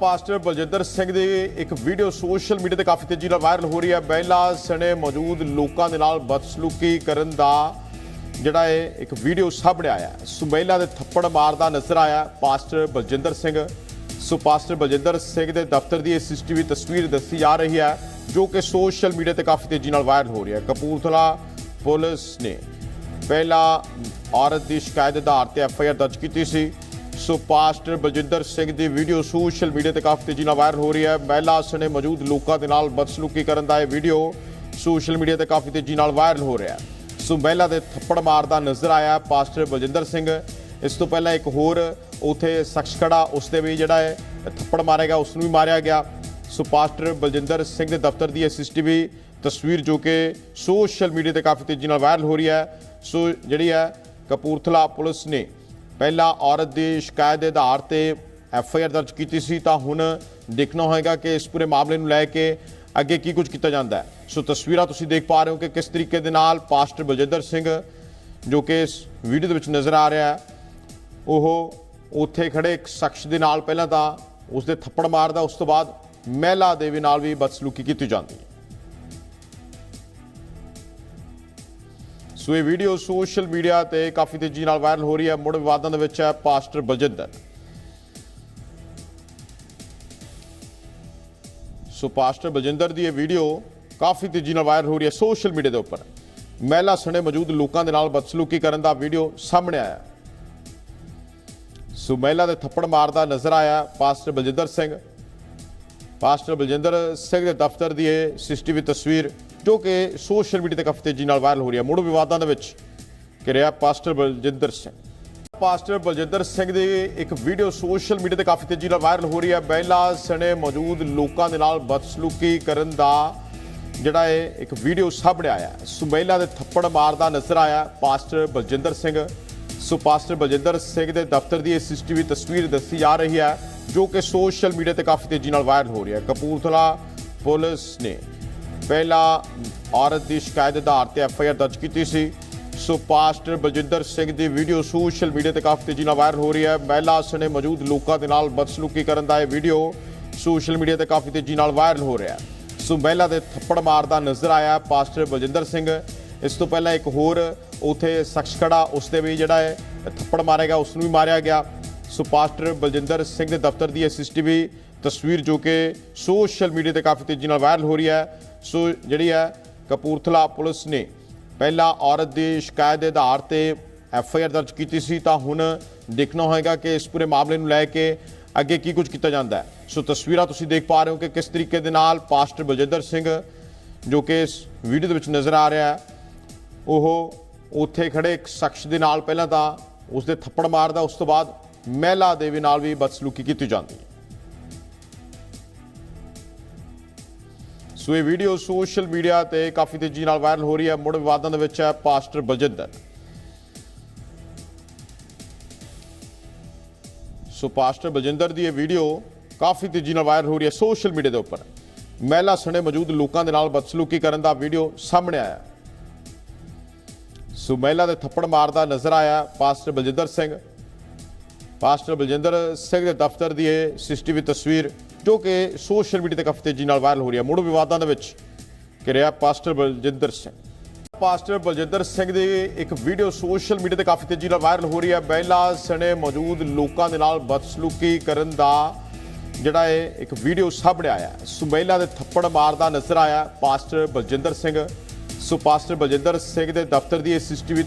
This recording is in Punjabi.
ਪਾਸਟਰ ਬਲਜਿੰਦਰ ਸਿੰਘ ਦੀ ਇੱਕ ਵੀਡੀਓ ਸੋਸ਼ਲ ਮੀਡੀਆ ਤੇ ਕਾਫੀ ਤੇਜ਼ੀ ਨਾਲ ਵਾਇਰਲ ਹੋ ਰਹੀ ਹੈ। ਮਹਿਲਾ ਸਣੇ ਮੌਜੂਦ ਲੋਕਾਂ ਦੇ ਨਾਲ ਬਦਸਲੂਕੀ ਕਰਨ ਦਾ ਜਿਹੜਾ ਇਹ ਇੱਕ ਵੀਡੀਓ ਸਾਹਮਣੇ ਆਇਆ ਹੈ। ਸੋ ਮਹਿਲਾ ਦੇ ਥੱਪੜ ਮਾਰਦਾ ਨਜ਼ਰ ਆਇਆ pastor Baljinder Singh. So pastor Baljinder Singh ਦੇ ਦਫ਼ਤਰ ਦੀ ਇਹ ਸੀਸੀਟੀਵੀ ਤਸਵੀਰ ਦੱਸੀ ਜਾ ਰਹੀ ਹੈ, ਜੋ ਕਿ ਸੋਸ਼ਲ ਮੀਡੀਆ ਤੇ ਕਾਫੀ ਤੇਜ਼ੀ ਨਾਲ ਵਾਇਰਲ ਹੋ ਰਹੀ ਹੈ। ਕਪੂਰਥਲਾ ਪੁਲਿਸ ਨੇ ਪਹਿਲਾ ਔਰਤ ਦੀ ਸ਼ਿਕਾਇਤ ਦੇ ਆਧਾਰ ਤੇ ਐਫ ਆਈ ਆਰ ਦਰਜ ਕੀਤੀ ਸੀ। ਸੋ ਪਾਸਟਰ ਬਲਜਿੰਦਰ ਸਿੰਘ ਦੀ ਵੀਡੀਓ ਸੋਸ਼ਲ ਮੀਡੀਆ ਤੇ ਕਾਫੀ ਤੇਜ਼ੀ ਨਾਲ ਵਾਇਰਲ ਹੋ ਰਹੀ ਹੈ। ਮਹਿਲਾ ਸਣੇ ਮੌਜੂਦ ਲੋਕਾਂ ਦੇ ਨਾਲ ਬਦਸਲੂਕੀ ਕਰਨ ਦਾ ਇਹ ਵੀਡੀਓ ਸੋਸ਼ਲ ਮੀਡੀਆ ਤੇ ਕਾਫੀ ਤੇਜ਼ੀ ਨਾਲ ਵਾਇਰਲ ਹੋ ਰਿਹਾ ਹੈ। ਸੋ ਮਹਿਲਾ ਦੇ ਥੱਪੜ ਮਾਰਦਾ ਨਜ਼ਰ ਆਇਆ ਪਾਸਟਰ ਬਲਜਿੰਦਰ ਸਿੰਘ। ਇਸ ਤੋਂ ਪਹਿਲਾਂ ਇੱਕ ਹੋਰ ਉਥੇ ਸ਼ਖਸ ਖੜਾ, ਉਸ ਦੇ ਵੀ ਜਿਹੜਾ ਹੈ ਥੱਪੜ ਮਾਰੇਗਾ ਉਸ ਨੂੰ ਵੀ ਮਾਰਿਆ ਗਿਆ। ਸੋ ਪਾਸਟਰ ਬਲਜਿੰਦਰ ਸਿੰਘ ਦੇ ਦਫ਼ਤਰ ਦੀ ਸੀਸੀਟੀਵੀ ਤਸਵੀਰ ਜੋ ਕਿ ਸੋਸ਼ਲ ਮੀਡੀਆ ਤੇ ਕਾਫੀ ਤੇਜ਼ੀ ਨਾਲ ਵਾਇਰਲ ਹੋ ਰਹੀ ਹੈ। ਸੋ ਜਿਹੜੀ ਹੈ ਕਪੂਰਥਲਾ ਪੁਲਿਸ ਨੇ ਪਹਿਲਾਂ ਔਰਤ ਦੀ ਸ਼ਿਕਾਇਤ ਦੇ ਆਧਾਰ ਤੇ ਐਫ ਆਈ ਆਰ ਦਰਜ ਕੀਤੀ ਸੀ, ਤਾਂ ਹੁਣ ਦੇਖਣਾ ਹੋਏਗਾ ਕਿ ਇਸ ਪੂਰੇ ਮਾਮਲੇ ਨੂੰ ਲੈ ਕੇ ਅੱਗੇ ਕੀ ਕੁਝ ਕੀਤਾ ਜਾਂਦਾ ਹੈ। ਸੋ ਤਸਵੀਰਾਂ ਤੁਸੀਂ ਦੇਖ ਪਾ ਰਹੇ ਹੋ ਕਿ ਕਿਸ ਤਰੀਕੇ ਦੇ ਨਾਲ ਪਾਸਟਰ ਬਲਜਿੰਦਰ ਸਿੰਘ, ਜੋ ਕਿ ਇਸ ਵੀਡੀਓ ਦੇ ਵਿੱਚ ਨਜ਼ਰ ਆ ਰਿਹਾ ਹੈ, ਉਹ ਉੱਥੇ ਖੜੇ ਇੱਕ ਸ਼ਖਸ ਦੇ ਨਾਲ ਪਹਿਲਾਂ ਤਾਂ ਉਸ ਦੇ ਥੱਪੜ ਮਾਰਦਾ, ਉਸ ਤੋਂ ਬਾਅਦ ਮਹਿਲਾ ਦੇ ਵੀ ਨਾਲ ਵੀ ਬਦਸਲੂਕੀ ਕੀਤੀ ਜਾਂਦੀ ਹੈ। ਸੋ ਇਹ ਵੀਡੀਓ ਸੋਸ਼ਲ ਮੀਡੀਆ ਤੇ ਕਾਫੀ ਤੇਜ਼ੀ ਨਾਲ ਵਾਇਰਲ ਹੋ ਰਹੀ ਹੈ। ਮੁੜ ਵਿਵਾਦਾਂ ਦੇ ਵਿੱਚ ਹੈ pastor Baljinder. So pastor Baljinder ਦੀ ਇਹ ਵੀਡੀਓ ਕਾਫੀ ਤੇਜ਼ੀ ਨਾਲ ਵਾਇਰਲ ਹੋ ਰਹੀ ਹੈ ਸੋਸ਼ਲ ਮੀਡੀਆ ਦੇ ਉੱਪਰ। ਮਹਿਲਾ ਸਣੇ ਮੌਜੂਦ ਲੋਕਾਂ ਦੇ ਨਾਲ ਬਦਸਲੂਕੀ ਕਰਨ ਦਾ ਵੀਡੀਓ ਸਾਹਮਣੇ ਆਇਆ। ਸੋ ਮਹਿਲਾ ਦੇ ਥੱਪੜ ਮਾਰਦਾ ਨਜ਼ਰ ਆਇਆ ਪਾਸਟਰ ਬਲਜਿੰਦਰ ਸਿੰਘ। ਪਾਸਟਰ ਬਲਜਿੰਦਰ ਸਿੰਘ ਦੇ ਦਫ਼ਤਰ ਦੀ ਇਹ ਸੀਸੀਟੀਵੀ ਤਸਵੀਰ ਜੋ ਕਿ ਸੋਸ਼ਲ ਮੀਡੀਆ ਤੇ ਕਾਫੀ ਤੇਜ਼ੀ ਨਾਲ ਵਾਇਰਲ ਹੋ ਰਹੀ ਹੈ। ਮੁੜ ਵਿਵਾਦਾਂ ਦੇ ਵਿੱਚ ਘਿਰਿਆ ਪਾਸਟਰ ਬਲਜਿੰਦਰ ਸਿੰਘ। ਪਾਸਟਰ ਬਲਜਿੰਦਰ ਸਿੰਘ ਦੀ ਇੱਕ ਵੀਡੀਓ ਸੋਸ਼ਲ ਮੀਡੀਆ ਤੇ ਕਾਫੀ ਤੇਜ਼ੀ ਨਾਲ ਵਾਇਰਲ ਹੋ ਰਹੀ ਹੈ। ਮਹਿਲਾ ਸਣੇ ਮੌਜੂਦ ਲੋਕਾਂ ਦੇ ਨਾਲ ਬਦਸਲੂਕੀ ਕਰਨ ਦਾ ਜਿਹੜਾ ਇਹ ਇੱਕ ਵੀਡੀਓ ਸਾਹਮਣੇ ਆਇਆ ਹੈ। ਸੋ ਮਹਿਲਾ ਦੇ ਥੱਪੜ ਮਾਰਦਾ ਨਜ਼ਰ ਆਇਆ pastor Baljinder Singh. So pastor Baljinder Singh ਦੇ ਦਫ਼ਤਰ ਦੀ ਇਹ ਸੀਸੀਟੀਵੀ ਤਸਵੀਰ ਦੱਸੀ ਜਾ ਰਹੀ ਹੈ, ਜੋ ਕਿ ਸੋਸ਼ਲ ਮੀਡੀਆ ਤੇ ਕਾਫੀ ਤੇਜ਼ੀ ਨਾਲ ਵਾਇਰਲ ਹੋ ਰਹੀ ਹੈ। ਕਪੂਰਥਲਾ ਪੁਲਿਸ ਨੇ ਪਹਿਲਾਂ ਔਰਤ ਦੀ ਸ਼ਿਕਾਇਤ ਦੇ ਆਧਾਰ ਤੇ ਐਫ ਆਈ ਆਰ ਦਰਜ ਕੀਤੀ ਸੀ। ਸੋ ਪਾਸਟਰ ਬਲਜਿੰਦਰ ਸਿੰਘ ਦੀ ਵੀਡੀਓ ਸੋਸ਼ਲ ਮੀਡੀਆ ਤੇ ਕਾਫੀ ਤੇਜ਼ੀ ਨਾਲ ਵਾਇਰਲ ਹੋ ਰਹੀ ਹੈ। ਮਹਿਲਾ ਸਣੇ ਮੌਜੂਦ ਲੋਕਾਂ ਦੇ ਨਾਲ ਬਦਸਲੂਕੀ ਕਰਨ ਦਾ ਇਹ ਵੀਡੀਓ ਸੋਸ਼ਲ ਮੀਡੀਆ ਤੇ ਕਾਫੀ ਤੇਜ਼ੀ ਨਾਲ ਵਾਇਰਲ ਹੋ ਰਿਹਾ ਹੈ। ਸੋ ਮਹਿਲਾ ਦੇ ਥੱਪੜ ਮਾਰਦਾ ਨਜ਼ਰ ਆਇਆ ਪਾਸਟਰ ਬਲਜਿੰਦਰ ਸਿੰਘ। ਇਸ ਤੋਂ ਪਹਿਲਾਂ ਇੱਕ ਹੋਰ ਉਥੇ ਸ਼ਖਸ ਖੜਾ, ਉਸ ਦੇ ਵੀ ਜਿਹੜਾ ਹੈ ਥੱਪੜ ਮਾਰੇਗਾ ਉਸ ਨੂੰ ਵੀ ਮਾਰਿਆ ਗਿਆ। ਸੋ ਪਾਸਟਰ ਬਲਜਿੰਦਰ ਸਿੰਘ ਦੇ ਦਫ਼ਤਰ ਦੀ ਸੀਸੀਟੀਵੀ ਤਸਵੀਰ ਜੋ ਕਿ ਸੋਸ਼ਲ ਮੀਡੀਆ ਤੇ ਕਾਫੀ ਤੇਜ਼ੀ ਨਾਲ ਵਾਇਰਲ ਹੋ ਰਹੀ ਹੈ। ਸੋ ਜਿਹੜੀ ਹੈ, ਕਪੂਰਥਲਾ ਪੁਲਿਸ ਨੇ ਪਹਿਲਾਂ ਔਰਤ ਦੀ ਸ਼ਿਕਾਇਤ ਦੇ ਆਧਾਰ ਤੇ ਐਫ ਆਈ ਆਰ ਦਰਜ ਕੀਤੀ ਸੀ, ਤਾਂ ਹੁਣ ਦੇਖਣਾ ਹੋਏਗਾ ਕਿ ਇਸ ਪੂਰੇ ਮਾਮਲੇ ਨੂੰ ਲੈ ਕੇ ਅੱਗੇ ਕੀ ਕੁਝ ਕੀਤਾ ਜਾਂਦਾ ਹੈ। ਸੋ ਤਸਵੀਰਾਂ ਤੁਸੀਂ ਦੇਖ ਪਾ ਰਹੇ ਹੋ ਕਿ ਕਿਸ ਤਰੀਕੇ ਦੇ ਨਾਲ ਪਾਸਟਰ ਬਲਜਿੰਦਰ ਸਿੰਘ ਜੋ ਕਿ ਇਸ ਵੀਡੀਓ ਦੇ ਵਿੱਚ ਨਜ਼ਰ ਆ ਰਿਹਾ ਹੈ, ਉਹ ਉੱਥੇ ਖੜੇ ਇੱਕ ਸ਼ਖਸ ਦੇ ਨਾਲ ਪਹਿਲਾਂ ਤਾਂ ਉਸ ਦੇ ਥੱਪੜ ਮਾਰਦਾ, ਉਸ ਤੋਂ ਬਾਅਦ ਮਹਿਲਾ ਦੇ ਵੀ ਨਾਲ ਵੀ ਬਦਸਲੂਕੀ ਕੀਤੀ ਜਾਂਦੀ ਹੈ। ਸੋ ਇਹ ਵੀਡੀਓ ਸੋਸ਼ਲ ਮੀਡੀਆ ਤੇ ਕਾਫੀ ਤੇਜ਼ੀ ਨਾਲ ਵਾਇਰਲ ਹੋ ਰਹੀ ਹੈ। ਮੁੜ ਵਿਵਾਦਾਂ ਦੇ ਵਿੱਚ ਹੈ pastor Baljinder. So pastor Baljinder ਦੀ ਇਹ ਵੀਡੀਓ ਕਾਫੀ ਤੇਜ਼ੀ ਨਾਲ ਵਾਇਰਲ ਹੋ ਰਹੀ ਹੈ ਸੋਸ਼ਲ ਮੀਡੀਆ ਦੇ ਉੱਪਰ। ਮਹਿਲਾ ਸਣੇ ਮੌਜੂਦ ਲੋਕਾਂ ਦੇ ਨਾਲ ਬਦਸਲੂਕੀ ਕਰਨ ਦਾ ਵੀਡੀਓ ਸਾਹਮਣੇ ਆਇਆ। ਸੋ ਮਹਿਲਾ ਦੇ ਥੱਪੜ ਮਾਰਦਾ ਨਜ਼ਰ ਆਇਆ ਪਾਸਟਰ ਬਲਜਿੰਦਰ ਸਿੰਘ। ਪਾਸਟਰ ਬਲਜਿੰਦਰ ਸਿੰਘ ਦੇ ਦਫ਼ਤਰ ਦੀ ਇਹ ਸੀਸੀਟੀਵੀ ਤਸਵੀਰ ਜੋ ਕਿ ਸੋਸ਼ਲ ਮੀਡੀਆ ਤੇ ਕਾਫੀ ਤੇਜ਼ੀ ਨਾਲ ਵਾਇਰਲ ਹੋ ਰਹੀ ਹੈ। ਮੁੜ ਵਿਵਾਦਾਂ ਦੇ ਵਿੱਚ ਘਿਰਿਆ ਪਾਸਟਰ ਬਲਜਿੰਦਰ ਸਿੰਘ। ਪਾਸਟਰ ਬਲਜਿੰਦਰ ਸਿੰਘ ਦੀ ਇੱਕ ਵੀਡੀਓ ਸੋਸ਼ਲ ਮੀਡੀਆ ਤੇ ਕਾਫੀ ਤੇਜ਼ੀ ਨਾਲ ਵਾਇਰਲ ਹੋ ਰਹੀ ਹੈ। ਮਹਿਲਾ ਸਣੇ ਮੌਜੂਦ ਲੋਕਾਂ ਦੇ ਨਾਲ ਬਦਸਲੂਕੀ ਕਰਨ ਦਾ ਜਿਹੜਾ ਇਹ ਇੱਕ ਵੀਡੀਓ ਸਾਹਮਣੇ ਆਇਆ ਹੈ। ਸੋ ਮਹਿਲਾ ਦੇ ਥੱਪੜ ਮਾਰਦਾ ਨਜ਼ਰ ਆਇਆ pastor Baljinder Singh. So pastor Baljinder Singh ਦੇ ਦਫ਼ਤਰ ਦੀ ਇਹ ਸੀਸੀਟੀਵੀ